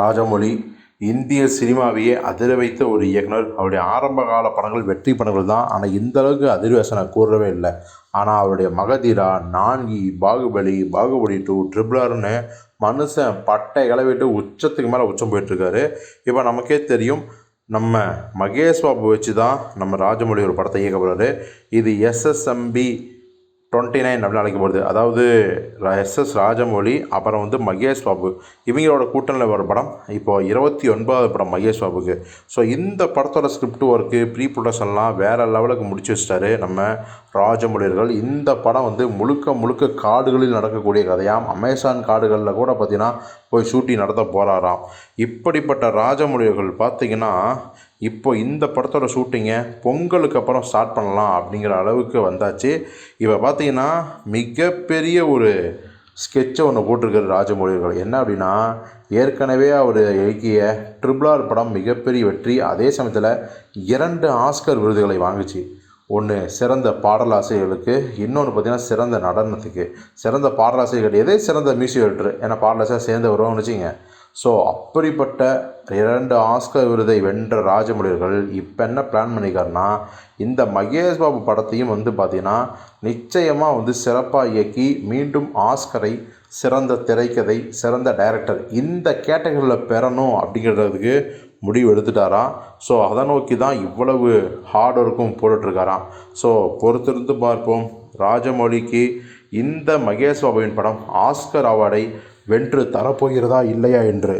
ராஜமொழி இந்திய சினிமாவையே அதிர வைத்த ஒரு இயக்குனர். அவருடைய ஆரம்ப கால படங்கள் வெற்றி படங்கள் தான். ஆனால் இந்த அளவுக்கு அதிர்வேசனை கூறவே இல்லை. ஆனால் அவருடைய மகதீரா நான்கி பாகுபலி பாகுபலி டூ ட்ரிபிளர்னு மனுஷன் பட்டை கிளவிட்டு உச்சத்துக்கு மேலே உச்சம் போயிட்டுருக்காரு. இப்போ நமக்கே தெரியும் நம்ம மகேஷ் பாபு வச்சு தான் நம்ம ராஜமொழி ஒரு படத்தை இயக்க போகிறாரு இது எஸ்எஸ்எம்பி டுவெண்ட்டி நைன் அப்படின்னு அழைக்கப்படுது அதாவது எஸ்எஸ் ராஜமௌழி அப்புறம் வந்து மகேஷ் பாபு. இவங்களோட கூட்டணியில் வர படம் இப்போ இருபத்தி ஒன்பதாவது படம் மகேஷ் பாபுக்கு. ஸோ இந்த படத்தோட ஸ்கிரிப்ட் ஒர்க்கு ப்ரீ ப்ரொடக்ஷன்லாம் வேறு லெவலுக்கு முடிச்சு வச்சிட்டாரு நம்ம ராஜமொழியர்கள் இந்த படம் வந்து முழுக்க முழுக்க காடுகளில் நடக்கக்கூடிய கதையாம். அமேசான் காடுகளில் கூட பார்த்தீங்கன்னா போய் ஷூட்டிங் நடத்த போகிறாராம் இப்படிப்பட்ட ராஜமொழியர்கள் பார்த்தீங்கன்னா இப்போ இந்த படத்தோட ஷூட்டிங்கை பொங்கலுக்கு அப்புறம் ஸ்டார்ட் பண்ணலாம் அப்படிங்கிற அளவுக்கு வந்தாச்சு. இப்போ பார்த்தீங்கன்னா மிகப்பெரிய ஒரு ஸ்கெட்சை ஒன்று போட்டிருக்காரு ராஜமௌழியர்கள் என்ன அப்படின்னா ஏற்கனவே அவர் இயக்கிய ட்ரிபிள் ஆர் படம் மிகப்பெரிய வெற்றி. அதே சமயத்தில் இரண்டு ஆஸ்கர் விருதுகளை வாங்குச்சு. ஒன்று சிறந்த பாடலாசிரியர்களுக்கு இன்னொன்று பார்த்திங்கன்னா சிறந்த நடனத்துக்கு. சிறந்த பாடலாசிரியர் கிடையாது சிறந்த மியூசிக் டேரக்டர் ஏன்னா பாடலாசிரியர் சேர்ந்து வருவாங்கன்னு வச்சுங்க ஸோ அப்படிப்பட்ட இரண்டு ஆஸ்கர் விருதை வென்ற ராஜமொழிகள் இப்போ என்ன பிளான் பண்ணியிருக்காருன்னா இந்த மகேஷ் பாபு படத்தையும் வந்து பார்த்திங்கன்னா நிச்சயமாக வந்து சிறப்பாக இயக்கி மீண்டும் ஆஸ்கரை சிறந்த திரைக்கதை சிறந்த டைரக்டர் இந்த கேட்டகரியில் பெறணும் அப்படிங்கிறதுக்கு முடிவு எடுத்துட்டாராம் ஸோ அதை நோக்கி தான் இவ்வளவு ஹார்ட் ஒர்க்கும் போட்டுட்ருக்காராம் ஸோ பொறுத்திருந்து பார்ப்போம். ராஜமௌழிக்கு இந்த மகேஷ் பாபுவின் படம் ஆஸ்கர் அவார்டை வென்று தரப்போகிறதா இல்லையா என்று